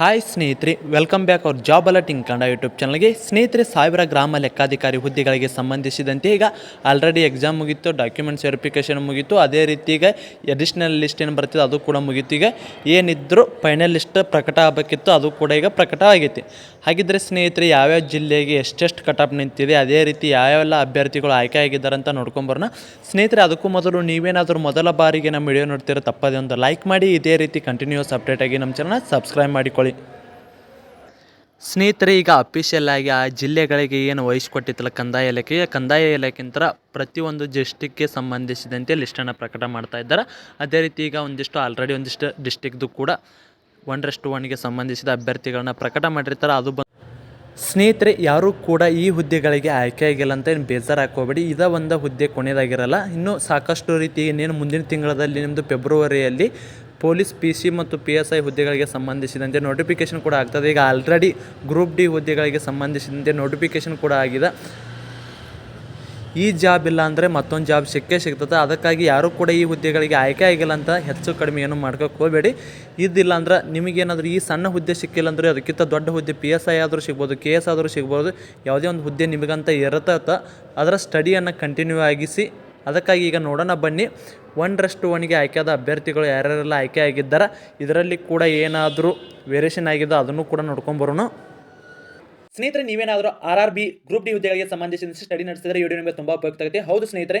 Hi ಸ್ನೇಹಿತರೆ. Welcome back our job alerting Kannada YouTube ಚಾನಲ್ಗೆ ಸ್ನೇಹಿತರೆ, ಸಾವಿರ ಗ್ರಾಮ ಲೆಕ್ಕಾಧಿಕಾರಿ ಹುದ್ದೆಗಳಿಗೆ ಸಂಬಂಧಿಸಿದಂತೆ ಈಗ ಆಲ್ರೆಡಿ ಎಕ್ಸಾಮ್ ಮುಗೀತು ಡಾಕ್ಯುಮೆಂಟ್ಸ್ ವೆರಿಫಿಕೇಷನ್ ಮುಗೀತು. ಅದೇ ರೀತಿ ಈಗ ಅಡಿಷ್ನಲ್ ಲಿಸ್ಟ್ ಏನು ಬರ್ತಿದೆ ಅದು ಕೂಡ ಮುಗೀತು. ಈಗ ಏನಿದ್ರು ಫೈನಲ್ ಲಿಸ್ಟ್ ಪ್ರಕಟ ಆಗಬೇಕಿತ್ತು, ಅದು ಕೂಡ ಈಗ ಪ್ರಕಟ ಆಗೈತಿ. ಹಾಗಿದ್ರೆ ಸ್ನೇಹಿತರೆ, ಯಾವ್ಯಾವ ಜಿಲ್ಲೆಗೆ ಎಷ್ಟೆಷ್ಟು ಕಟಾಪ್ ನಿಂತಿದೆ, ಅದೇ ರೀತಿ ಯಾವೆಲ್ಲ ಅಭ್ಯರ್ಥಿಗಳು ಆಯ್ಕೆ ಆಗಿದ್ದಾರೆ ಅಂತ ನೋಡ್ಕೊಂಬರೋಣ. ಸ್ನೇಹಿತರೆ, ಅದಕ್ಕೂ ಮೊದಲು ನೀವೇನಾದರೂ ಮೊದಲ ಬಾರಿಗೆ ನಮ್ಮ ವಿಡಿಯೋ ನೋಡ್ತಿರೋ ತಪ್ಪದೇ ಒಂದು ಲೈಕ್ ಮಾಡಿ, ಇದೇ ರೀತಿ ಕಂಟಿನ್ಯೂಸ್ ಅಪ್ಡೇಟ್ ಆಗಿ ನಮ್ಮ ಚಾನಲ್ ಸಬ್ಸ್ಕ್ರೈಬ್ ಮಾಡಿಕೊಳ್ಳಿ. ಸ್ನೇಹಿತರೆ, ಈಗ ಅಫಿಷಿಯಲ್ ಆಗಿ ಆ ಜಿಲ್ಲೆಗಳಿಗೆ ಏನು ವಹಿಸ್ಕೊಟ್ಟಿತ್ತಲ್ಲ ಕಂದಾಯ ಇಲಾಖೆಗೆ, ಕಂದಾಯ ಇಲಾಖೆಂತರ ಪ್ರತಿಯೊಂದು ಡಿಸ್ಟಿಕ್ಗೆ ಸಂಬಂಧಿಸಿದಂತೆ ಲಿಸ್ಟನ್ನು ಪ್ರಕಟ ಮಾಡ್ತಾ ಇದ್ದಾರೆ. ಅದೇ ರೀತಿ ಈಗ ಒಂದಿಷ್ಟು ಆಲ್ರೆಡಿ ಒಂದಿಷ್ಟು ಡಿಸ್ಟಿಕ್ದು ಕೂಡ ಒನ್ರಷ್ಟು ಒನ್ಗೆ ಸಂಬಂಧಿಸಿದ ಅಭ್ಯರ್ಥಿಗಳನ್ನ ಪ್ರಕಟ ಮಾಡಿರ್ತಾರೆ, ಅದು ಬಂದು ಸ್ನೇಹಿತರೆ, ಯಾರೂ ಕೂಡ ಈ ಹುದ್ದೆಗಳಿಗೆ ಆಯ್ಕೆ ಆಗಿಲ್ಲ ಅಂತ ಏನು ಬೇಜಾರು ಹಾಕೋಬೇಡಿ ಇದ ಒಂದು ಹುದ್ದೆ ಕೊನೆಯದಾಗಿರಲ್ಲ ಇನ್ನೂ ಸಾಕಷ್ಟು ರೀತಿ ಇನ್ನೇನು ಮುಂದಿನ ತಿಂಗಳಲ್ಲಿ ನಿಮ್ಮದು ಫೆಬ್ರವರಿಯಲ್ಲಿ ಪೊಲೀಸ್ ಪಿ ಸಿ ಮತ್ತು ಪಿ ಎಸ್ ಐ ಹುದ್ದೆಗಳಿಗೆ ಸಂಬಂಧಿಸಿದಂತೆ ನೋಟಿಫಿಕೇಷನ್ ಕೂಡ ಆಗ್ತದೆ. ಈಗ ಆಲ್ರೆಡಿ ಗ್ರೂಪ್ ಡಿ ಹುದ್ದೆಗಳಿಗೆ ಸಂಬಂಧಿಸಿದಂತೆ ನೋಟಿಫಿಕೇಷನ್ ಕೂಡ ಆಗಿದೆ. ಈ ಜಾಬ್ ಇಲ್ಲ ಅಂದರೆ ಮತ್ತೊಂದು ಜಾಬ್ ಸಿಕ್ಕೇ ಸಿಗ್ತದೆ. ಅದಕ್ಕಾಗಿ ಯಾರೂ ಕೂಡ ಈ ಹುದ್ದೆಗಳಿಗೆ ಆಯ್ಕೆ ಆಗಿಲ್ಲ ಅಂತ ಹೆಚ್ಚು ಕಡಿಮೆ ಏನು ಮಾಡ್ಕೋಕೆ ಹೋಗಬೇಡಿ. ಇದಿಲ್ಲ ಅಂದ್ರೆ ನಿಮಗೇನಾದರೂ ಈ ಸಣ್ಣ ಹುದ್ದೆ ಸಿಕ್ಕಿಲ್ಲ ಅಂದರೆ ಅದಕ್ಕಿಂತ ದೊಡ್ಡ ಹುದ್ದೆ ಪಿ ಎಸ್ ಐ ಆದರೂ ಸಿಗ್ಬೋದು ಕೆ ಎಸ್ ಆದರೂ ಸಿಗ್ಬೋದು, ಯಾವುದೇ ಒಂದು ಹುದ್ದೆ ನಿಮಗಂತ ಇರತ್ತ ಅದರ ಸ್ಟಡಿಯನ್ನು ಕಂಟಿನ್ಯೂ ಆಗಿಸಿ. ಅದಕ್ಕಾಗಿ ಈಗ ನೋಡೋಣ ಬನ್ನಿ. ಒಂದರಷ್ಟು ಒನ್ಗೆ ಆಯ್ಕೆಯಾದ ಅಭ್ಯರ್ಥಿಗಳು ಯಾರ್ಯಾರೆಲ್ಲ ಆಯ್ಕೆ ಆಗಿದ್ದಾರೆ. ಇದರಲ್ಲಿ ಕೂಡ ಏನಾದರೂ ವೇರಿಯೇಷನ್ ಆಗಿದೆ ಅದನ್ನು ಕೂಡ ನೋಡ್ಕೊಂಬರೋಣ ಸ್ನೇಹಿತರೆ, ನೀವೇನಾದರೂ R R B group D ಹುದ್ದೆಗಳಿಗೆ ಸಂಬಂಧಿಸಿದಂತೆ ಸ್ಟಡಿ ನಡೆಸಿದರೆ ವಿಡಿಯೋ ನಿಮಗೆ ತುಂಬಾ ಉಪಯುಕ್ತ ಆಗುತ್ತೆ. ಹೌದು ಸ್ನೇಹಿತರೆ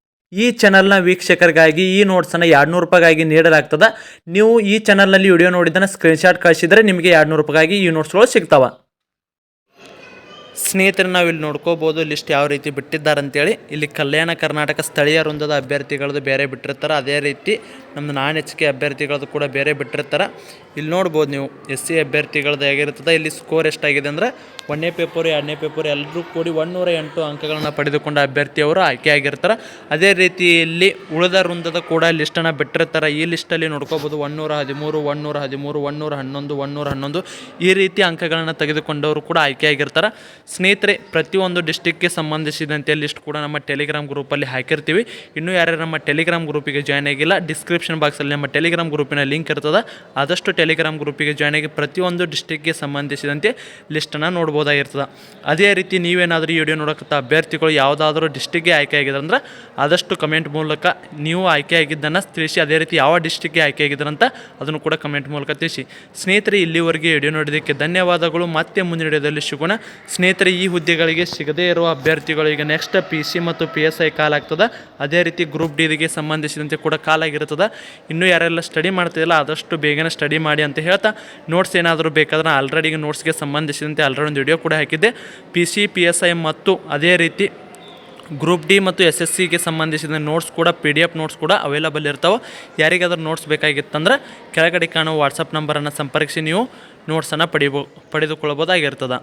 ಈ ಚಾನಲ್ನ ವೀಕ್ಷಕರಿಗಾಗಿ ಈ ನೋಟ್ಸನ್ನು ಎರಡು ನೂರು ರೂಪಾಯಿಗಾಗಿ ನೀಡಲಾಗ್ತದೆ. ನೀವು ಈ ಚಾನಲ್ನಲ್ಲಿ ವಿಡಿಯೋ ನೋಡಿದ್ದನ್ನು ಸ್ಕ್ರೀನ್ಶಾಟ್ ಕಳಿಸಿದರೆ ನಿಮಗೆ ಎರಡು ನೂರು ರೂಪಾಯಿಗಾಗಿ ಈ ನೋಟ್ಸ್ಗಳು ಸಿಗ್ತಾವೆ. ಸ್ನೇಹಿತರೆ ನಾವು ಇಲ್ಲಿ ನೋಡ್ಕೋಬೋದು ಲಿಸ್ಟ್ ಯಾವ ರೀತಿ ಬಿಟ್ಟಿದ್ದಾರೆ ಅಂತೇಳಿ ಇಲ್ಲಿ ಕಲ್ಯಾಣ ಕರ್ನಾಟಕ ಸ್ಥಳೀಯ ವೃಂದದ ಅಭ್ಯರ್ಥಿಗಳದ್ದು ಬೇರೆ ಬಿಟ್ಟಿರ್ತಾರೆ. ಅದೇ ರೀತಿ ನಮ್ಮದು ನಾನ್ ಎಚ್ ಕೆ ಅಭ್ಯರ್ಥಿಗಳದ್ದು ಕೂಡ ಬೇರೆ ಬಿಟ್ಟಿರ್ತಾರೆ. ಇಲ್ಲಿ ನೋಡ್ಬೋದು ನೀವು ಎಸ್ ಸಿ ಅಭ್ಯರ್ಥಿಗಳದ್ದು ಹೇಗಿರ್ತದೆ, ಇಲ್ಲಿ ಸ್ಕೋರ್ ಎಷ್ಟಾಗಿದೆ ಅಂದರೆ ಒಂದನೇ ಪೇಪರ್, ಎರಡನೇ ಪೇಪರ್ ಎಲ್ಲರೂ ಕೂಡಿ ಒಂದೂರ ಎಂಟು ಅಂಕಗಳನ್ನು ಪಡೆದುಕೊಂಡ ಅಭ್ಯರ್ಥಿಯವರು ಆಯ್ಕೆಯಾಗಿರ್ತಾರೆ. ಅದೇ ರೀತಿಯಲ್ಲಿ ಉಳಿದ ವೃಂದದ ಕೂಡ ಲಿಸ್ಟನ್ನು ಬಿಟ್ಟಿರ್ತಾರೆ. ಈ ಲಿಸ್ಟಲ್ಲಿ ನೋಡ್ಕೋಬೋದು ಒನ್ನೂರ ಹದಿಮೂರು ಒನ್ನೂರ ಹದಿಮೂರು ಒನ್ನೂರ ಹನ್ನೊಂದು ಒನ್ನೂರ ಹನ್ನೊಂದು ಈ ರೀತಿ ಅಂಕಗಳನ್ನು ತೆಗೆದುಕೊಂಡವರು ಕೂಡ ಆಯ್ಕೆಯಾಗಿರ್ತಾರೆ. ಸ್ನೇಹಿತರೆ, ಪ್ರತಿಯೊಂದು ಡಿಸ್ಟಿಕ್ಗೆ ಸಂಬಂಧಿಸಿದಂತೆ ಲಿಸ್ಟ್ ಕೂಡ ನಮ್ಮ ಟೆಲಿಗ್ರಾಮ್ ಗ್ರೂಪಲ್ಲಿ ಹಾಕಿರ್ತೀವಿ. ಇನ್ನೂ ಯಾರ್ಯಾರು ನಮ್ಮ ಟೆಲಿಗ್ರಾಮ್ ಗ್ರೂಪಿಗೆ ಜಾಯ್ನ್ ಆಗಿಲ್ಲ, ಡಿಸ್ಕ್ರಿಪ್ಷನ್ ಬಾಕ್ಸಲ್ಲಿ ನಮ್ಮ ಟೆಲಿಗ್ರಾಮ್ ಗ್ರೂಪಿನ ಲಿಂಕ್ ಇರ್ತದೆ. ಆದಷ್ಟು ಟೆಲಿಗ್ರಾಮ್ ಗ್ರೂಪಿಗೆ ಜಾಯ್ನ್ ಆಗಿ ಪ್ರತಿಯೊಂದು ಡಿಸ್ಟಿಕ್ಗೆ ಸಂಬಂಧಿಸಿದಂತೆ ಲಿಸ್ಟನ್ನು ನೋಡ್ಬೋದಾಗಿರ್ತದೆ ಅದೇ ರೀತಿ ನೀವೇನಾದರೂ ಈ ವಿಡಿಯೋ ನೋಡೋಕ್ಕಂಥ ಅಭ್ಯರ್ಥಿಗಳು ಯಾವುದಾದ್ರೂ ಡಿಸ್ಟಿಕ್ಗೆ ಆಯ್ಕೆ ಆಗಿದ್ರಂದ್ರೆ ಆದಷ್ಟು ಕಮೆಂಟ್ ಮೂಲಕ ನೀವು ಆಯ್ಕೆ ಆಗಿದ್ದನ್ನು ತಿಳಿಸಿ, ಅದೇ ರೀತಿ ಯಾವ ಡಿಸ್ಟಿಕ್ಗೆ ಆಯ್ಕೆ ಆಗಿದ್ರಂತ ಅದನ್ನು ಕೂಡ ಕಮೆಂಟ್ ಮೂಲಕ ತಿಳಿಸಿ. ಸ್ನೇಹಿತರೆ, ಇಲ್ಲಿವರೆಗೆ ವಿಡಿಯೋ ನೋಡಿದ್ದಕ್ಕೆ ಧನ್ಯವಾದಗಳು. ಮತ್ತೆ ಮುಂದಿನ ವಿಡಿಯೋದಲ್ಲಿ ಸಿಗೋಣ. ಸ್ನೇಹಿತರೆ, ಈ ಹುದ್ದೆಗಳಿಗೆ ಸಿಗದೇ ಇರುವ ಅಭ್ಯರ್ಥಿಗಳು ಈಗ ನೆಕ್ಸ್ಟ್ ಪಿ ಸಿ ಮತ್ತು ಪಿ ಎಸ್ ಐ ಕಾಲ್ ಆಗ್ತದೆ. ಅದೇ ರೀತಿ ಗ್ರೂಪ್ ಡಿಗೆ ಸಂಬಂಧಿಸಿದಂತೆ ಕೂಡ ಕಾಲ್ ಆಗಿರ್ತದೆ. ಇನ್ನೂ ಯಾರೆಲ್ಲ ಸ್ಟಡಿ ಮಾಡ್ತಿದ್ದಿಲ್ಲ, ಆದಷ್ಟು ಬೇಗನೆ ಸ್ಟಡಿ ಮಾಡಿ ಅಂತ ಹೇಳ್ತಾ ನೋಟ್ಸ್ ಏನಾದರೂ ಬೇಕಾದ್ರೆ ಆಲ್ರೆಡಿ ನೋಟ್ಸ್ಗೆ ಸಂಬಂಧಿಸಿದಂತೆ ಆಲ್ರೆಡಿ ಒಂದು ವಿಡಿಯೋ ಕೂಡ ಹಾಕಿದ್ದೆ. P C P S I ಮತ್ತು ಅದೇ ರೀತಿ ಗ್ರೂಪ್ ಡಿ ಮತ್ತು ಎಸ್ ಎಸ್ ಸಿಗೆ ಸಂಬಂಧಿಸಿದ ನೋಟ್ಸ್ ಕೂಡ ಪಿ ಡಿ ಎಫ್ ನೋಟ್ಸ್ ಕೂಡ ಅವೈಲಬಲ್ ಇರ್ತಾವೆ. ಯಾರಿಗಾದ್ರೂ ನೋಟ್ಸ್ ಬೇಕಾಗಿತ್ತಂದ್ರೆ ಕೆಳಗಡೆ ಕಾಣುವ ವಾಟ್ಸಪ್ ನಂಬರನ್ನು ಸಂಪರ್ಕಿಸಿ, ನೀವು ನೋಟ್ಸನ್ನು ಪಡಿಬೋ ಪಡೆದುಕೊಳ್ಳಬೋದಾಗಿರ್ತದೆ